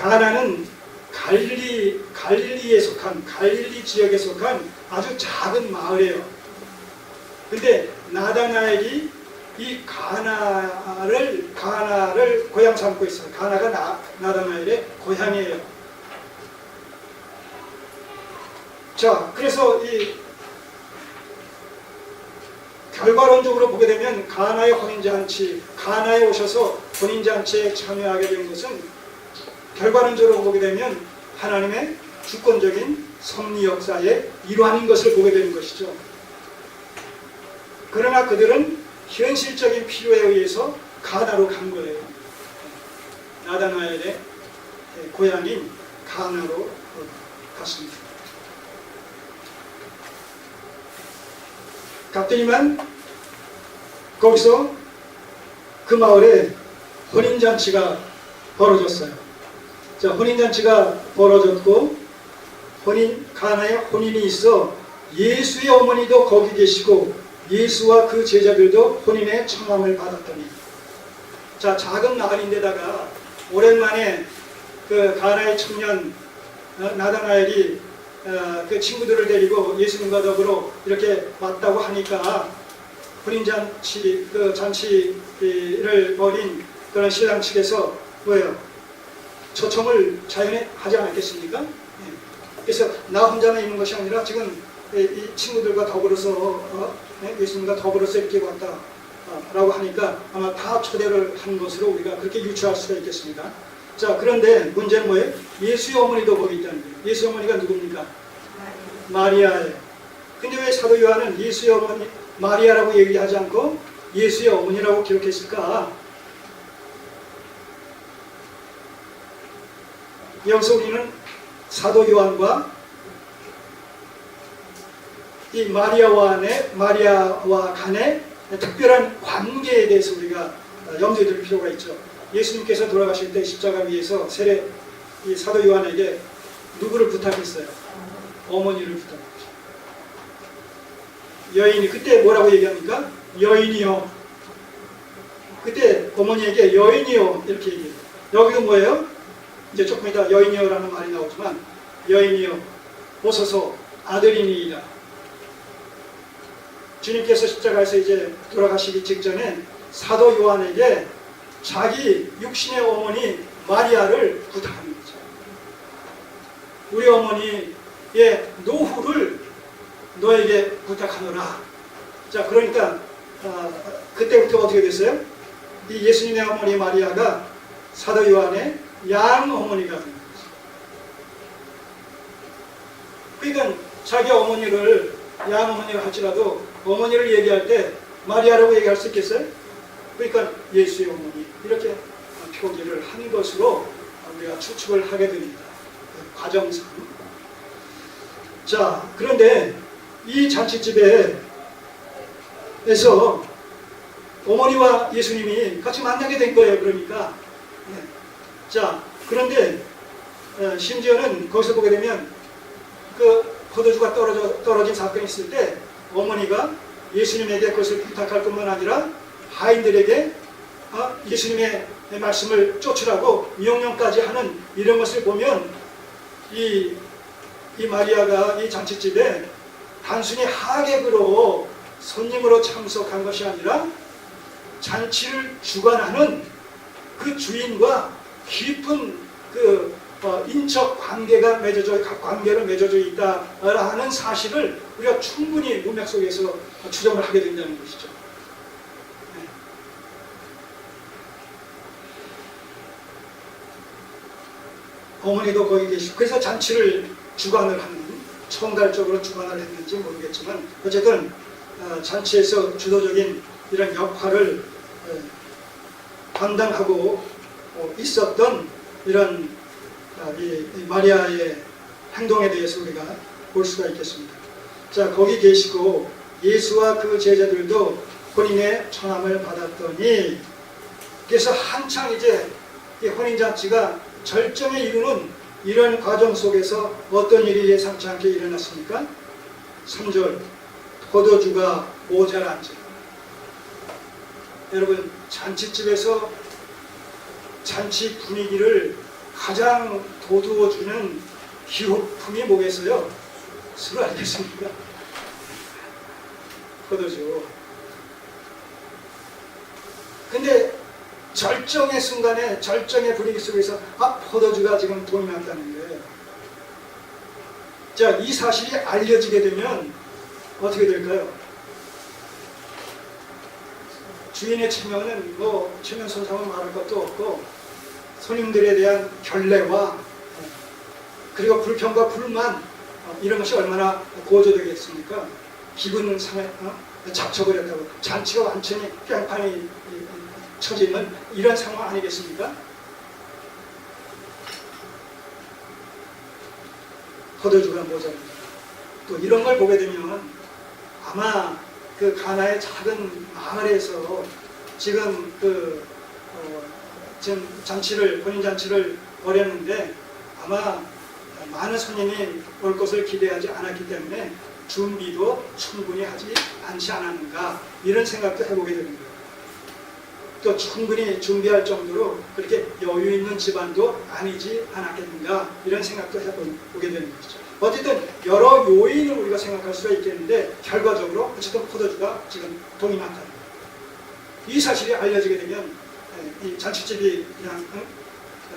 가나는 갈릴리 갈릴리에 속한 갈릴리 지역에 속한 아주 작은 마을이에요. 근데 나다나엘이 이 가나를 가나를 고향 삼고 있어요. 가나가 나, 나다나엘의 고향이에요. 자, 그래서 이 결과론적으로 보게 되면 가나의 혼인잔치, 가나에 오셔서 혼인잔치에 참여하게 된 것은 결과론적으로 보게 되면 하나님의 주권적인 섭리 역사의 일환인 것을 보게 되는 것이죠. 그러나 그들은 현실적인 필요에 의해서 가나로 간 거예요. 나다나엘의 고향인 가나로 갔습니다. 갔더니만 거기서 그 마을에 혼인잔치가 벌어졌어요. 자, 혼인잔치가 벌어졌고 혼인 가나에 혼인이 있어 예수의 어머니도 거기 계시고 예수와 그 제자들도 혼인의 청함을 받았더니 자 작은 마을인데다가 오랜만에 그 가나의 청년 어, 나다나엘이 어, 그 친구들을 데리고 예수님과 더불어 이렇게 왔다고 하니까 혼인 잔치 그 잔치를 벌인 그런 신랑 측에서 뭐예요? 초청을 자연에 하지 않았겠습니까? 예. 그래서 나 혼자만 있는 것이 아니라 지금 이- 이 친구들과 더불어서 어, 네, 예수님과 더불어서 이렇게 왔다 라고 하니까 아마 다 초대를 한 것으로 우리가 그렇게 유추할 수가 있겠습니다. 자 그런데 문제는 뭐예요? 예수의 어머니도 거기 있다는 거예요. 예수의 어머니가 누굽니까? 마리아예요. 근데 왜 사도 요한은 예수의 어머니 마리아라고 얘기하지 않고 예수의 어머니라고 기록했을까? 여기서 우리는 사도 요한과 이 마리아와 간의 마리아와 간의 특별한 관계에 대해서 우리가 염두에 둘 필요가 있죠. 예수님께서 돌아가실 때 십자가 위에서 세례 이 사도 요한에게 누구를 부탁했어요? 어머니를 부탁했죠. 여인이 그때 뭐라고 얘기합니까? 여인이요. 그때 어머니에게 여인이요 이렇게 얘기해요. 여기도 뭐예요? 이제 조금 이따 여인이요라는 말이 나오지만 여인이요 보소서 아들이니이다. 주님께서 십자가에서 이제 돌아가시기 직전에 사도 요한에게 자기 육신의 어머니 마리아를 거죠. 우리 어머니의 노후를 너에게 부탁하노라. 자, 그러니까 어, 그때부터 어떻게 됐어요? 이 예수님의 어머니 마리아가 사도 요한의 양 어머니가 된 거죠. 그러니까 자기 어머니를 양 어머니를 할지라도 어머니를 얘기할 때 마리아라고 얘기할 수 있겠어요? 그러니까 예수의 어머니 이렇게 표기를 한 것으로 우리가 추측을 하게 됩니다. 그 과정상. 자, 그런데 이 잔치집에서 어머니와 예수님이 같이 만나게 된 거예요. 그러니까. 네. 자, 그런데 어, 심지어는 거기서 보게 되면 그 포도주가 떨어져, 떨어진 사건이 있을 때 어머니가 예수님에게 그것을 부탁할 뿐만 아니라 하인들에게 어, 예수님의 말씀을 쫓으라고 명령까지 하는 이런 것을 보면 이, 이 마리아가 이 잔치집에 단순히 하객으로 손님으로 참석한 것이 아니라 잔치를 주관하는 그 주인과 깊은 그 어, 인적 관계가 맺어져 관계를 맺어져 있다라는 사실을 우리가 충분히 문맥 속에서 추정을 하게 된다는 것이죠. 네. 어머니도 거기 계시고 그래서 잔치를 주관을 하는 총괄적으로 주관을 했는지 모르겠지만 어쨌든 어, 잔치에서 주도적인 이런 역할을 어, 담당하고 어, 있었던 이런 아, 이, 이 마리아의 행동에 대해서 우리가 볼 수가 있겠습니다. 자, 거기 계시고 예수와 그 제자들도 혼인의 청함을 받았더니 그래서 한창 이제 이 혼인잔치가 절정에 이르는 이런 과정 속에서 어떤 일이 예상치 않게 일어났습니까? 3절 포도주가 모자란지 여러분 잔치집에서 잔치 분위기를 가장 돋우어주는 기호품이 뭐겠어요? 술 아니겠습니까? 포도주. 근데 절정의 순간에 절정의 분위기 속에서 아 포도주가 지금 돈이 났다는 거예요. 자, 이 사실이 알려지게 되면 어떻게 될까요? 주인의 체면은 뭐 체면 손상은 말할 것도 없고 손님들에 대한 결례와 그리고 불평과 불만 어, 이런 것이 얼마나 고조되겠습니까? 기분 상해 어? 잡쳐버렸다고 잔치가 완전히 뺑판이 처지는 이런 상황 아니겠습니까? 포도주가 모자랍니다. 또 이런 걸 보게 되면 아마 그 가나의 작은 마을에서 지금 그 어, 지금 잔치를 본인 잔치를 벌였는데 아마 많은 손님이 올 것을 기대하지 않았기 때문에 준비도 충분히 하지 않지 않았는가 이런 생각도 해보게 되는 거예요. 또 충분히 준비할 정도로 그렇게 여유 있는 집안도 아니지 않았겠는가 이런 생각도 해보게 되는 것이죠. 어쨌든 여러 요인을 우리가 생각할 수가 있겠는데 결과적으로 어쨌든 포도주가 지금 동이 났다는. 이 사실이 알려지게 되면 에, 이 잔치집이 그냥 응?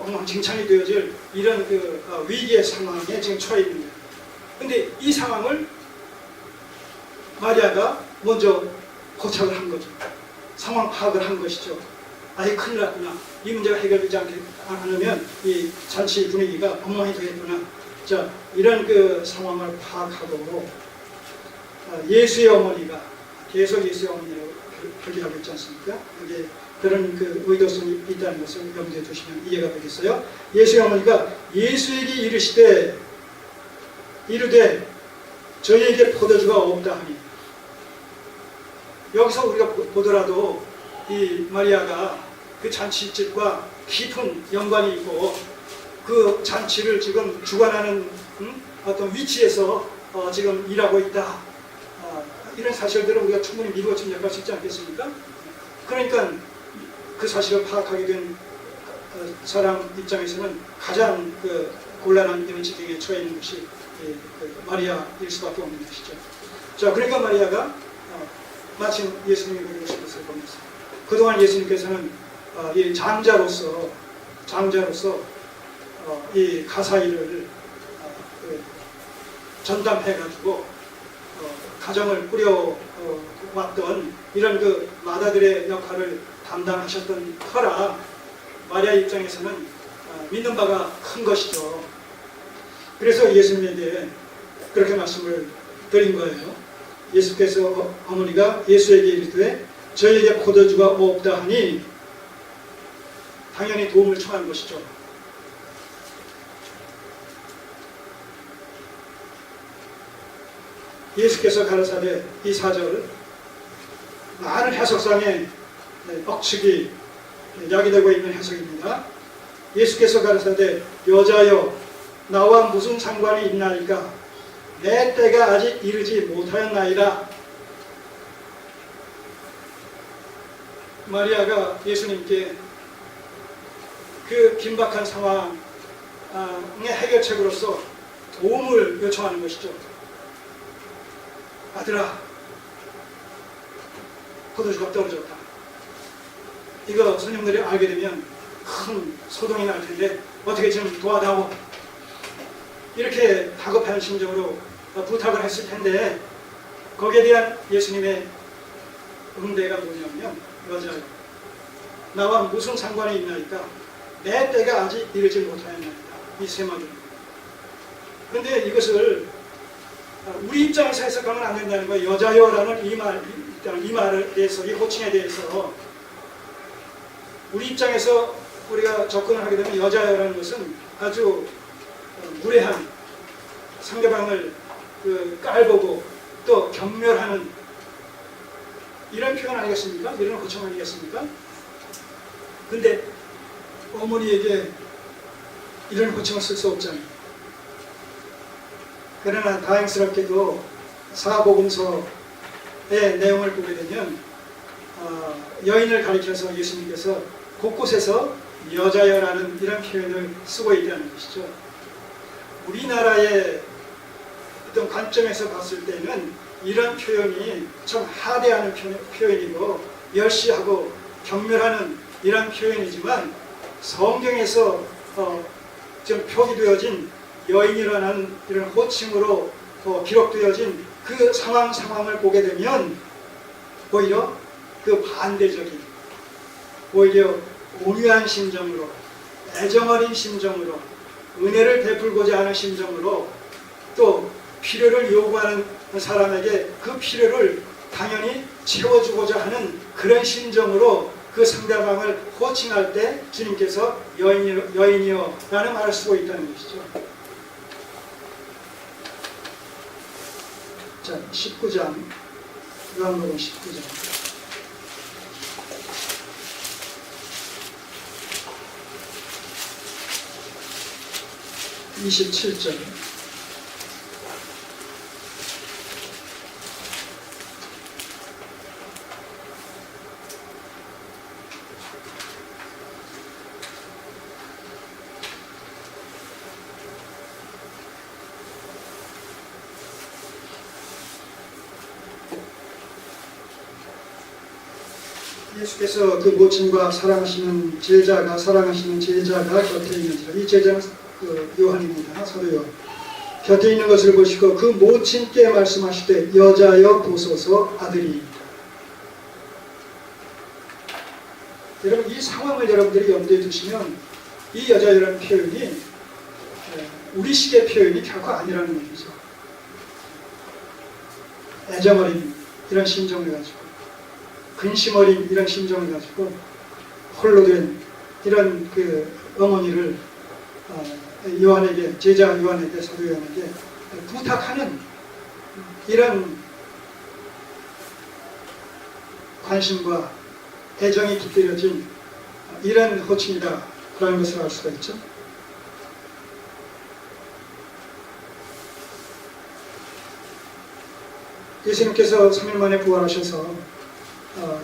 엉망진창이 되어질 이런 그 어, 위기의 상황에 지금 처해 있는 거예요. 근데 이 상황을 마리아가 먼저 고착을 한 거죠. 상황 파악을 한 것이죠. 아예 큰일 났구나. 이 문제가 해결되지 않게 않으면 이 잔치 분위기가 엉망이 되겠구나. 자, 이런 그 상황을 파악하고 어, 예수의 어머니가 계속 예수의 어머니라고 표기하고 있지 않습니까? 여기 그런 그 의도성이 있다는 것을 염두에 두시면 이해가 되겠어요. 예수의 어머니가 예수에게 이르시되 이르되 저희에게 포도주가 없다 하니 여기서 우리가 보- 보더라도 이 마리아가 그 잔치집과 깊은 연관이 있고 그 잔치를 지금 주관하는 음? 어떤 위치에서 어, 지금 일하고 있다. 어, 이런 사실들을 우리가 충분히 미루어 짐작할 수 있지 않겠습니까? 그러니까 그 사실을 파악하게 된 어, 사람 입장에서는 가장 그 곤란한 이런 지경에 처해 있는 것이 이, 그 마리아일 수밖에 없는 것이죠. 자, 그러니까 마리아가 어, 마침 예수님이 싶은 것을 보면서 그동안 예수님께서는 어, 이 장자로서 장자로서 어, 이 가사 일을 어, 그 전담해가지고 어, 가정을 꾸려 어, 왔던 이런 그 마다들의 역할을 담당하셨던 터라 마리아 입장에서는 어, 믿는 바가 큰 것이죠. 그래서 예수님에게 그렇게 말씀을 드린 거예요. 예수께서 어- 어머니가 예수에게 이르되 저에게 포도주가 없다 하니 당연히 도움을 청한 것이죠. 예수께서 가라사대 이 사절을 많은 해석상에 네, 억측이 야기되고 있는 해석입니다. 예수께서 가라사대 여자여 나와 무슨 상관이 있나이까 내 때가 아직 이르지 못하였나이다. 마리아가 예수님께 그 긴박한 상황의 해결책으로서 도움을 요청하는 것이죠. 아들아, 포도주가 떨어졌다. 이거 손님들이 알게 되면 큰 소동이 날 텐데 어떻게 좀 도와다오. 이렇게 다급한 심정으로 부탁을 했을 텐데 거기에 대한 예수님의 응대가 뭐냐면 여자요. 나와 무슨 상관이 있나이까 내 때가 아직 이르지 못하였나이다. 이 세 마디. 그런데 이것을 우리 입장에서 해석하면 안 된다는 거예요. 여자여라는 이 말, 이 말에 대해서, 이 호칭에 대해서 우리 입장에서 우리가 접근을 하게 되면 여자여라는 것은 아주 어, 무례한 상대방을 그 깔보고 또 경멸하는 이런 표현 아니겠습니까? 이런 호칭 아니겠습니까? 근데 어머니에게 이런 호칭을 쓸 수 없잖아요. 그러나 다행스럽게도 사복음서의 내용을 보게 되면 어, 여인을 가리켜서 예수님께서 곳곳에서 여자여라는 이런 표현을 쓰고 있다는 것이죠. 우리나라의 어떤 관점에서 봤을 때는 이런 표현이 좀 하대하는 표- 표현이고 열시하고 경멸하는 이런 표현이지만 성경에서 어, 좀 표기되어진 여인이라는 이런 호칭으로 어, 기록되어진 그 상황 상황을 보게 되면 오히려 그 반대적인 오히려 온유한 심정으로 애정 어린 심정으로 은혜를 베풀고자 하는 심정으로 또 필요를 요구하는 사람에게 그 필요를 당연히 채워주고자 하는 그런 심정으로 그 상대방을 호칭할 때 주님께서 여인이여, 여인이여 라는 말을 쓰고 있다는 것이죠. 자, 19장, 요한복음 19장. 27절. 예수께서 그 모친과 사랑하시는 제자가 사랑하시는 제자가 곁에 있는지라 이 제자는 그 요한입니다. 요한. 곁에 있는 것을 보시고 그 모친께 말씀하시되 여자여 보소서 아들이입니다 여러분 이 상황을 여러분들이 염두에 두시면 이 여자여라는 표현이 에, 우리식의 표현이 결코 아니라는 얘기죠. 애정 어린 이런 심정을 가지고 근심 어린 이런 심정을 가지고 홀로 된 이런 그 어머니를 어, 요한에게 제자 요한에게 사도 요한에게 부탁하는 이런 관심과 애정이 깃들여진 이런 호칭이다라는 것을 알 수가 있죠. 예수님께서 3일 만에 부활하셔서 어,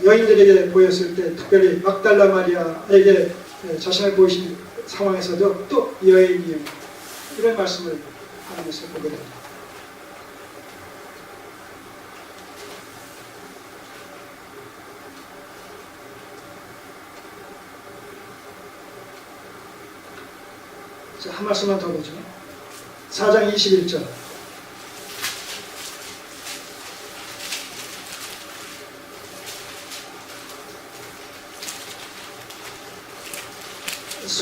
여인들에게 보였을 때 특별히 막달라 마리아에게 예, 자신을 보이신 상황에서도 또 여인이요 이런 말씀을 것을 보게 됩니다. 자, 한 말씀만 더 보죠. 4장 21절.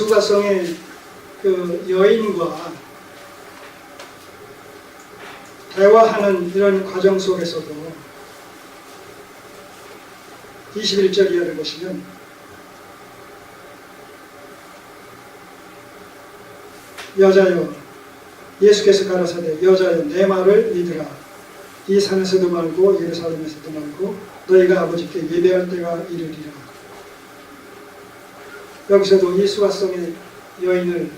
수가성의 그 여인과 대화하는 이런 과정 속에서도 21절 이하를 보시면 여자여 예수께서 가라사대 여자여 내 말을 믿으라. 이 산에서도 말고 예루살렘에서도 말고 너희가 아버지께 예배할 때가 이르리라 여기서도 이 수가성의 여인을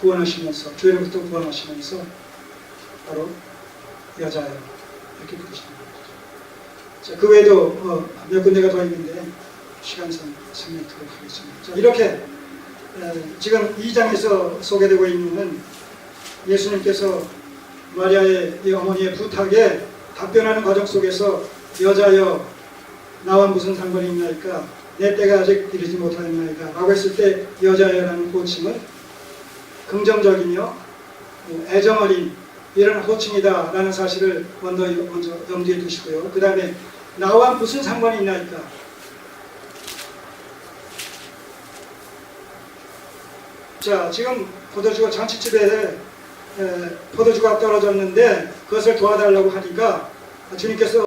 구원하시면서 죄로부터 구원하시면서 바로 여자예요 이렇게 부르시는 거죠. 자, 그 외에도 어, 몇 군데가 더 있는데 시간상 설명드리도록 하겠습니다. 자, 이렇게 에, 지금 2장에서 소개되고 있는 예수님께서 마리아의 이 어머니의 부탁에 답변하는 과정 속에서 여자여 나와 무슨 상관이 있나이까 내 때가 아직 이르지 못하였나이다. 라고 했을 때 여자여라는 호칭은 긍정적이며 어, 애정어린 이런 호칭이다 라는 사실을 먼저, 먼저 염두에 두시고요. 그 다음에 나와 무슨 상관이 있나이까? 자 지금 포도주가 잔치집에 에, 포도주가 떨어졌는데 그것을 도와달라고 하니까 주님께서